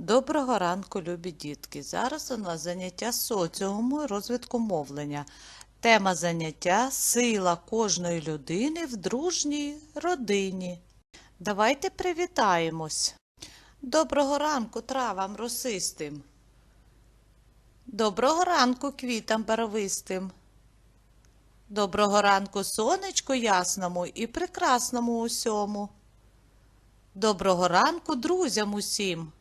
Доброго ранку, любі дітки! Зараз у нас заняття соціуму і розвитку мовлення. Тема заняття сила кожної людини в дружній родині. Давайте привітаємось. Доброго ранку травам росистим. Доброго ранку квітам барвистим. Доброго ранку сонечку ясному і прекрасному усьому. Доброго ранку друзям усім.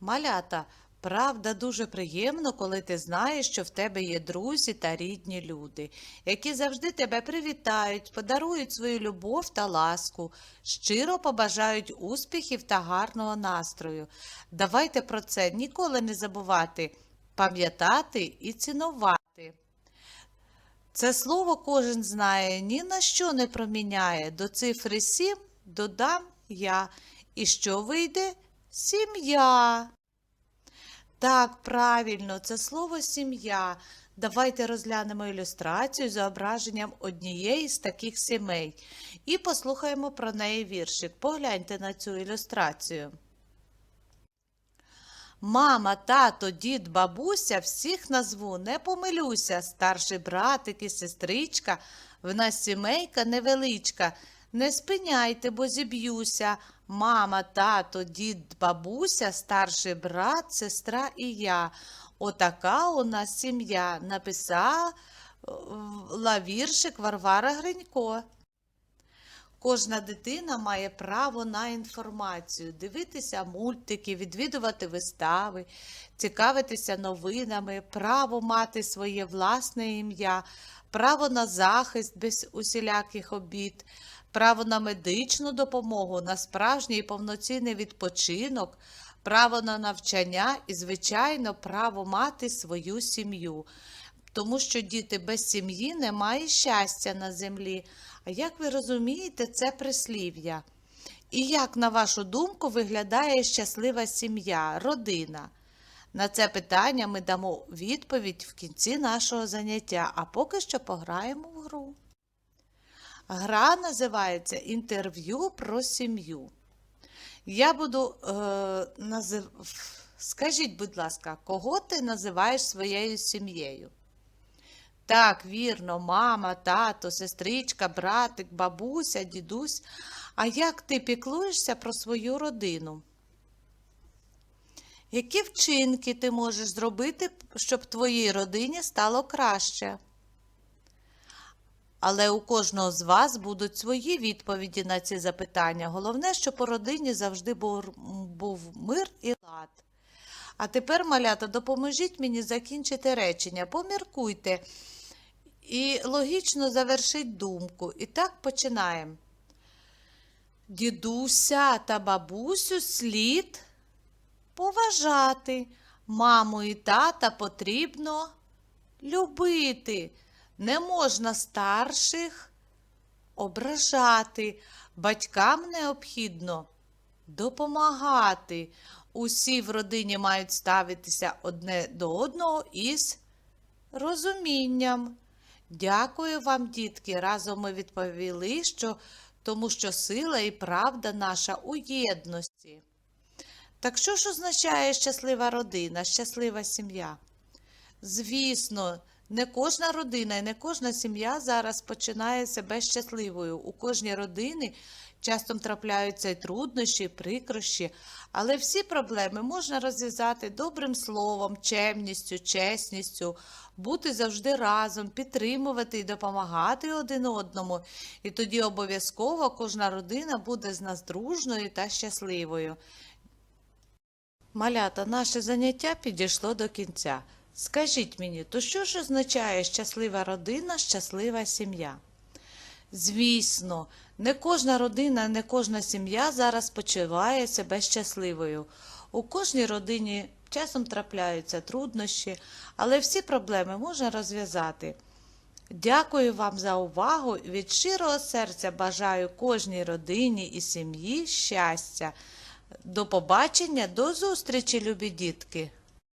Малята, правда, дуже приємно, коли ти знаєш, що в тебе є друзі та рідні люди, які завжди тебе привітають, подарують свою любов та ласку, щиро побажають успіхів та гарного настрою. Давайте про це ніколи не забувати, пам'ятати і цінувати. Це слово кожен знає, ні на що не проміняє. До цифри сім додам я. І що вийде? Сім'я. Так, правильно, це слово сім'я. Давайте розглянемо ілюстрацію з зображенням однієї з таких сімей і послухаємо про неї віршик. Погляньте на цю ілюстрацію. Мама, тато, дід, бабуся, всіх назву, не помилюся, старший братик і сестричка, в нас сімейка невеличка. Не спиняйте, бо зіб'юся. Мама, тато, дід, бабуся, старший брат, сестра і я. Отака у нас сім'я, написала віршик Варвара Гринько. Кожна дитина має право на інформацію, дивитися мультики, відвідувати вистави, цікавитися новинами, право мати своє власне ім'я, право на захист без усіляких обід, право на медичну допомогу, на справжній і повноцінний відпочинок, право на навчання і, звичайно, право мати свою сім'ю. Тому що діти без сім'ї немає щастя на землі. А як ви розумієте, це прислів'я? І як, на вашу думку, виглядає щаслива сім'я, родина? На це питання ми дамо відповідь в кінці нашого заняття, а поки що пограємо в гру. Гра називається Інтерв'ю про сім'ю. Я буду е, назив... Скажіть, будь ласка, кого ти називаєш своєю сім'єю? Так, вірно, мама, тато, сестричка, братик, бабуся, дідусь. А як ти піклуєшся про свою родину? Які вчинки ти можеш зробити, щоб твоїй родині стало краще? Але у кожного з вас будуть свої відповіді на ці запитання. Головне, щоб у родині завжди був, мир і лад. А тепер, малята, допоможіть мені закінчити речення. Поміркуйте і логічно завершить думку. І так починаємо. Дідуся та бабусю слід поважати. Маму і тата потрібно любити. Не можна старших ображати. Батькам необхідно допомагати. Усі в родині мають ставитися одне до одного із розумінням. Дякую вам, дітки. Разом ми відповіли, що тому що сила і правда наша у єдності. Так що ж означає щаслива родина, щаслива сім'я? Звісно, не кожна родина і не кожна сім'я зараз починає себе щасливою. У кожній родині часто трапляються і труднощі, і прикрощі, але всі проблеми можна розв'язати добрим словом, чемністю, чесністю, бути завжди разом, підтримувати і допомагати один одному. І тоді обов'язково кожна родина буде з нас дружною та щасливою. Малята, наше заняття підійшло до кінця. Скажіть мені, то що ж означає щаслива родина, щаслива сім'я? Звісно, не кожна родина, не кожна сім'я зараз почуває себе щасливою. У кожній родині часом трапляються труднощі, але всі проблеми можна розв'язати. Дякую вам за увагу і від щирого серця бажаю кожній родині і сім'ї щастя. До побачення, до зустрічі, любі дітки!